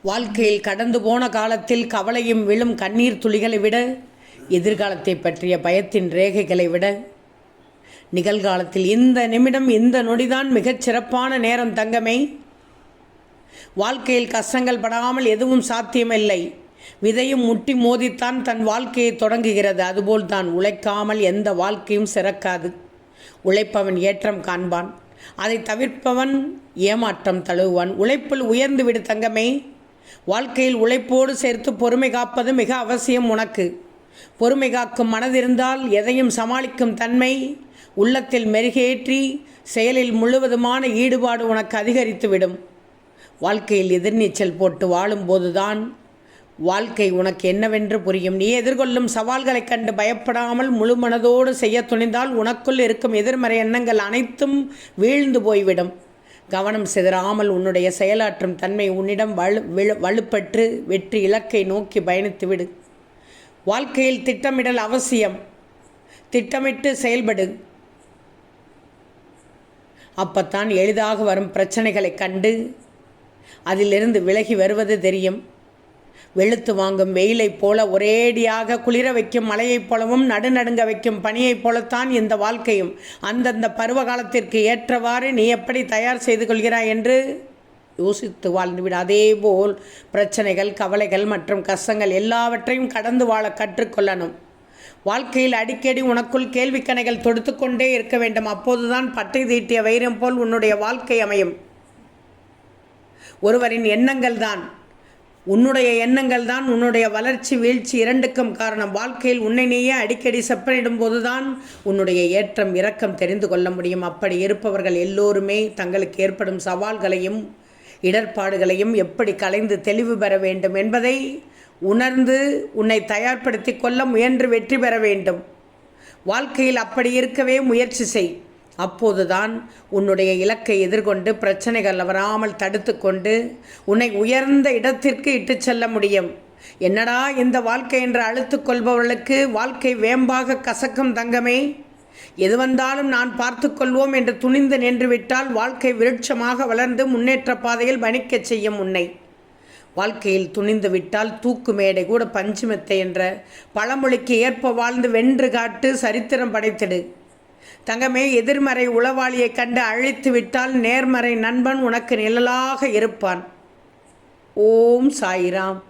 வாழ்க்கையில் கடந்து போன காலத்தில் கவலையும் விழும் கண்ணீர் துளிகளை விட எதிர்காலத்தை பற்றிய பயத்தின் ரேகைகளை விட நிகழ்காலத்தில் இந்த நிமிடம் இந்த நொடிதான் மிகச் சிறப்பான நேரம் தங்கமே. வாழ்க்கையில் கஷ்டங்கள் படாமல் எதுவும் சாத்தியமில்லை. விதையும் முட்டி மோதித்தான் தன் வாழ்க்கையை தொடங்குகிறது. அதுபோல் தான் உழைக்காமல் எந்த வாழ்க்கையும் சிறக்காது. உழைப்பவன் ஏற்றம் காண்பான். அதை தவிர்ப்பவன் ஏமாற்றம் தழுவுவான். உழைப்பில் உயர்ந்து விடு தங்கமே. வாழ்க்கையில் உழைப்போடு சேர்த்து பொறுமை காப்பது மிக அவசியம் உனக்கு. பொறுமை காக்கும் மனதிருந்தால் எதையும் சமாளிக்கும் தன்மை உள்ளத்தில் மெருகேற்றி செயலில் முழுவதுமான ஈடுபாடு உனக்கு அதிகரித்துவிடும். வாழ்க்கையில் எதிர்நீச்சல் போட்டு வாழும்போதுதான் வாழ்க்கை உனக்கு என்னவென்று புரியும். நீ எதிர்கொள்ளும் சவால்களைக் கண்டு பயப்படாமல் முழு மனதோடு செய்ய துணிந்தால் உனக்குள் இருக்கும் எதிர்மறை எண்ணங்கள் அனைத்தும் வீழ்ந்து போய்விடும். கவனம் சிதறாமல் உன்னுடைய செயலாற்றும் தன்மை உன்னிடம் வலு விழு வலுப்பற்று வெற்றி இலக்கை நோக்கி பயணித்து விடு வாழ்க்கையில் திட்டமிடல் அவசியம். திட்டமிட்டு செயல்படு. அப்பத்தான் எளிதாக வரும் பிரச்சனைகளைக் கண்டு அதிலிருந்து விலகி வருவது தெரியும். வெளுத்து வாங்கும் வெயிலைப் போல ஒரேடியாக குளிர வைக்கும் மலையைப் போலவும் நடுநடுங்க வைக்கும் பனியைப் போலத்தான் இந்த வாழ்க்கையும். அந்தந்த பருவ காலத்திற்கு ஏற்றவாறு நீ எப்படி தயார் செய்து கொள்கிறாய் என்று யோசித்து வாழ்ந்துவிடு. அதேபோல் பிரச்சனைகள் கவலைகள் மற்றும் கஷ்டங்கள் எல்லாவற்றையும் கடந்து வாழ கற்றுக்கொள்ளணும். வாழ்க்கையில் அடிக்கடி உனக்குள் கேள்விக்கணைகள் தொடுத்து கொண்டே இருக்க வேண்டும். அப்போதுதான் பட்டை தீட்டிய வைரம் போல் உன்னுடைய வாழ்க்கை அமையும். ஒருவரின் எண்ணங்கள் தான் உன்னுடைய எண்ணங்கள் தான் உன்னுடைய வளர்ச்சி வீழ்ச்சி இரண்டுக்கும் காரணம். வாழ்க்கையில் உன்னை நீயே அடிக்கடி செப்பனிடும் போதுதான் உன்னுடைய ஏற்றம் இரக்கம் தெரிந்து கொள்ள முடியும். அப்படி இருப்பவர்கள் எல்லோருமே தங்களுக்கு ஏற்படும் சவால்களையும் இடர்பாடுகளையும் எப்படி கலைந்து தெளிவு பெற வேண்டும் என்பதை உணர்ந்து உன்னை தயார்படுத்தி கொள்ள முயன்று வெற்றி பெற வேண்டும். வாழ்க்கையில் அப்படி இருக்கவே முயற்சி செய். அப்போதுதான் உன்னுடைய இலக்கை எதிர்கொண்டு பிரச்சனைகள் வராமல் தடுத்து கொண்டு உன்னை உயர்ந்த இடத்திற்கு இட்டுச் செல்ல முடியும். என்னடா இந்த வாழ்க்கை என்று அழுத்து கொள்பவர்களுக்கு வாழ்க்கை வேம்பாக கசக்கும் தங்கமே? எது வந்தாலும் நான் பார்த்து கொள்வோம் என்று துணிந்து நின்றுவிட்டால் வாழ்க்கை விருட்சமாக வளர்ந்து முன்னேற்ற பாதையில் வணிக்கச் செய்யும் உன்னை. வாழ்க்கையில் துணிந்து விட்டால் தூக்கு மேடை கூட பஞ்சுமெத்தை என்ற பழமொழிக்கு ஏற்ப வாழ்ந்து வென்று காட்டு சரித்திரம் படைத்திடு. தங்கமே எதிர்மறை உளவாளியைக் கண்டு அழித்து விட்டால் நேர்மறை நண்பன் உனக்கு நிழலாக இருப்பான். ஓம் சாயிராம்.